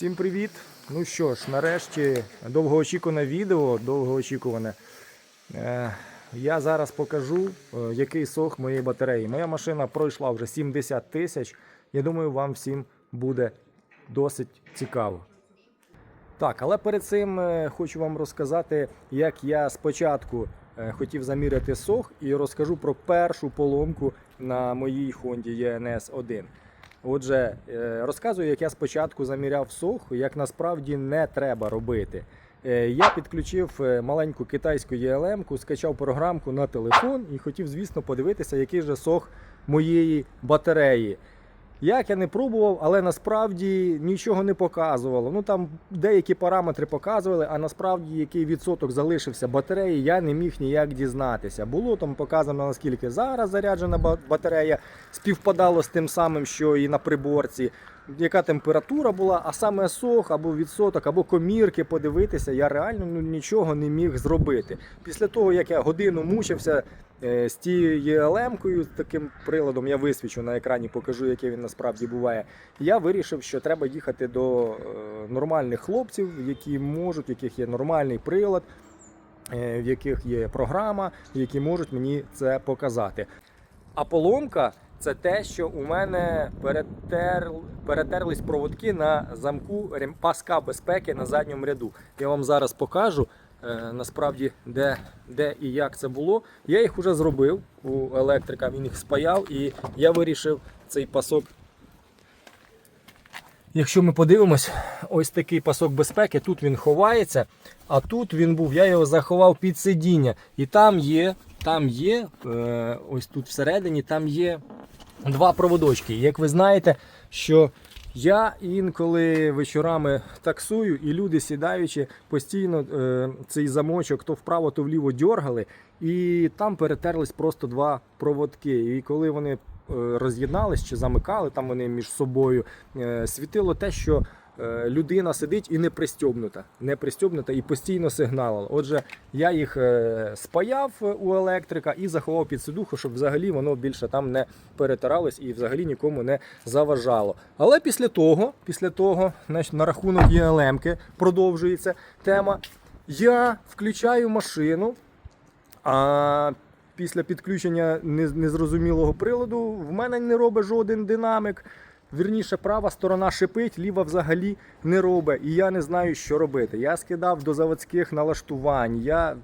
Всім привіт! Ну що ж, нарешті довгоочікуване відео, довгоочікуване. Е, я зараз покажу, е, який сох моєї батареї. Моя машина пройшла вже 70 тисяч. Я думаю, вам всім буде досить цікаво. Так, але перед цим е, хочу вам розказати, як я спочатку хотів заміряти сох і розкажу про першу поломку на моїй Honda ENS 1. Отже, е, розказую, як я спочатку заміряв сох, як насправді не треба робити. Е, Я підключив е, маленьку китайську ЄЛМ, скачав програмку на телефон і хотів, звісно, подивитися, який же сох моєї батареї. Як я не пробував, але насправді нічого не показувало. Ну там деякі параметри показували, а насправді який відсоток залишився батареї, я не міг ніяк дізнатися. Було там показано наскільки зараз заряджена ба- батарея, співпадало з тим самим, що і на приборці. Яка температура була, а саме сох або відсоток, або комірки подивитися, я реально ну, нічого не міг зробити. Після того, як я годину мучився е, з тією ЄЛМ-кою, таким приладом, я висвічу на екрані, покажу, який він насправді буває. Я вирішив, що треба їхати до е, нормальних хлопців, які можуть, в яких є нормальний прилад, е, в яких є програма, які можуть мені це показати. А поломка це те, що у мене перетер... перетерлись проводки на замку паска безпеки на задньому ряду. Я вам зараз покажу е, насправді, де, де і як це було. Я їх вже зробив у електрика, він їх спаяв і я вирішив цей пасок. Якщо ми подивимось, ось такий пасок безпеки, тут він ховається, а тут він був, я його заховав під сидіння. І там є, там є, е, ось тут всередині, там є два проводочки. Як ви знаєте, що я інколи вечорами таксую, і люди сідаючи постійно е, цей замочок то вправо, то вліво дьоргали, і там перетерлись просто два проводки. І коли вони е, роз'єднались чи замикали там вони між собою, е, світило те, що людина сидить і не пристьобнута, не пристьобнута і постійно сигналила. Отже, я їх е, спаяв у електрика і заховав під сидуху, щоб взагалі воно більше там не перетиралось і взагалі нікому не заважало. Але після того, після того, значить, на рахунок ЄЛМки продовжується тема. Я включаю машину, а після підключення незрозумілого приладу в мене не робить жоден динамик. Вірніше, права сторона шипить, ліва взагалі не робить. І я не знаю, що робити. Я скидав до заводських налаштувань. Я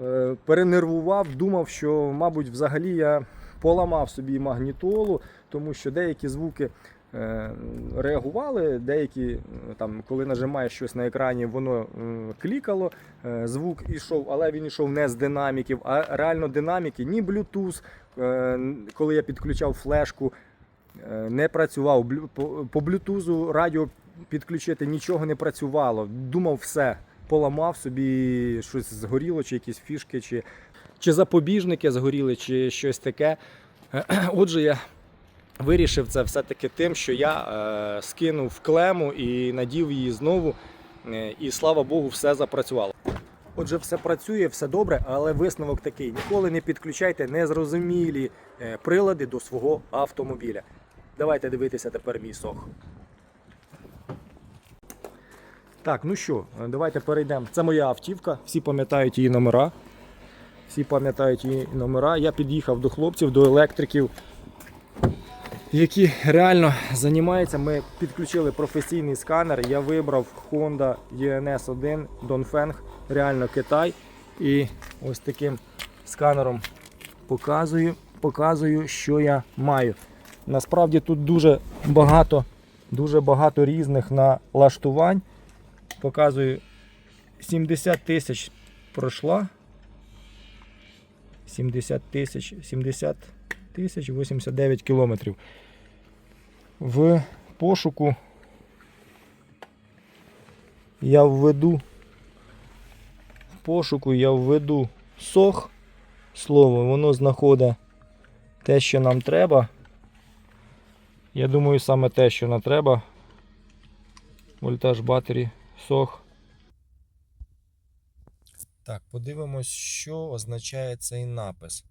е, перенервував, думав, що, мабуть, взагалі я поламав собі магнітолу, тому що деякі звуки е, реагували, деякі, там, коли нажимаєш щось на екрані, воно клікало, е, звук ішов, але він ішов не з динаміків, а реально динаміки, ні Bluetooth, е, коли я підключав флешку, не працював. По, Bluetooth радіо підключити нічого не працювало. Думав, все, поламав собі щось згоріло, чи якісь фішки, чи, чи запобіжники згоріли, чи щось таке. Отже, я вирішив це все-таки тим, що я е, скинув клему і надів її знову. Е, і слава Богу, все запрацювало. Отже, все працює, все добре, але висновок такий: ніколи не підключайте незрозумілі е, прилади до свого автомобіля. Давайте дивитися тепер мій сох. Так, ну що, давайте перейдемо. Це моя автівка, всі пам'ятають її номера. Всі пам'ятають її номера. Я під'їхав до хлопців, до електриків, які реально займаються. Ми підключили професійний сканер. Я вибрав Honda ENS 1 Dongfeng, реально Китай. І ось таким сканером показую, показую, що я маю. Насправді тут дуже багато, дуже багато різних налаштувань. Показую 70 тисяч пройшла. 70 тисяч 70 тисяч 89 кілометрів. В пошуку я введу в пошуку я введу сох слово, воно знаходить те, що нам треба. Я думаю, саме те, що нам треба. Вольтаж батарі, сох. Так, подивимось, що означає цей напис.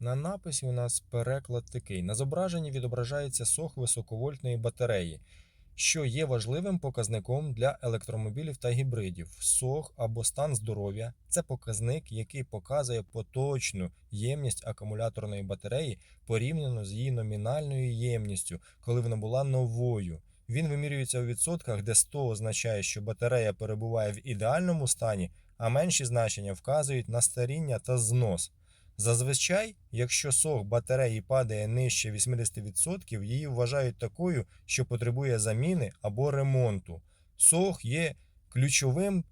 На написі у нас переклад такий. На зображенні відображається сох високовольтної батареї. Що є важливим показником для електромобілів та гібридів. СОГ або стан здоров'я це показник, який показує поточну ємність акумуляторної батареї порівняно з її номінальною ємністю, коли вона була новою. Він вимірюється у відсотках, де 100 означає, що батарея перебуває в ідеальному стані, а менші значення вказують на старіння та знос. Зазвичай, якщо сох батареї падає нижче 80%, її вважають такою, що потребує заміни або ремонту. Сох є ключовим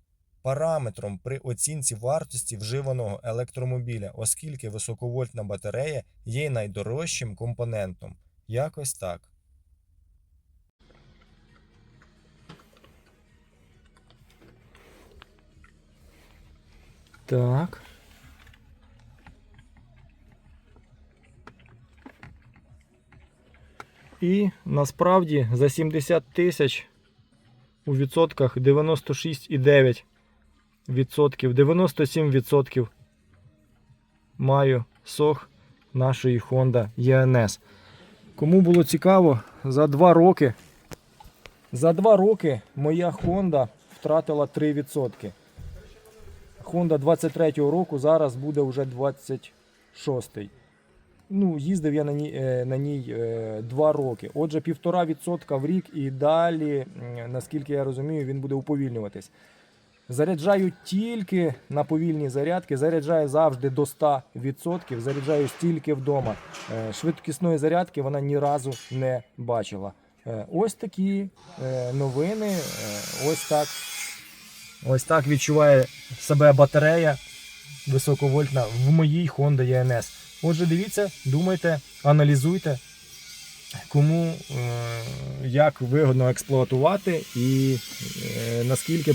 параметром при оцінці вартості вживаного електромобіля, оскільки високовольтна батарея є найдорожчим компонентом. Якось так. Так. І насправді за 70 тисяч у відсотках 96,9 відсотків, 97 відсотків маю сох нашої Honda ENS. Кому було цікаво, за 2 роки за 2 роки моя Honda втратила 3%. Honda 23-го року зараз буде вже 26-й. Ну, їздив я на ній, е, на ній е, 2 роки. Отже, 1,5% в рік і далі, наскільки я розумію, він буде уповільнюватись. Заряджаю тільки на повільні зарядки, заряджаю завжди до 100%, заряджаю стільки вдома. Е, Швидкісної зарядки вона ні разу не бачила. Е, Ось такі е, новини. е, Ось так. Ось так відчуває себе батарея високовольтна в моїй Honda ENS. Отже, дивіться, думайте, аналізуйте, кому е, як вигодно експлуатувати і е, наскільки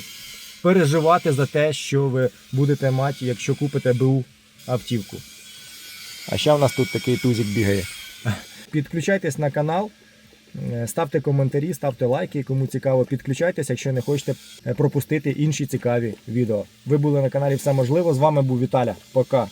переживати за те, що ви будете мати, якщо купите БУ автівку. А ще в нас тут такий тузик бігає. Підключайтесь на канал. Е, Ставте коментарі, ставте лайки, кому цікаво, підключайтеся, якщо не хочете пропустити інші цікаві відео. Ви були на каналі Все можливо. З вами був Віталя. Пока.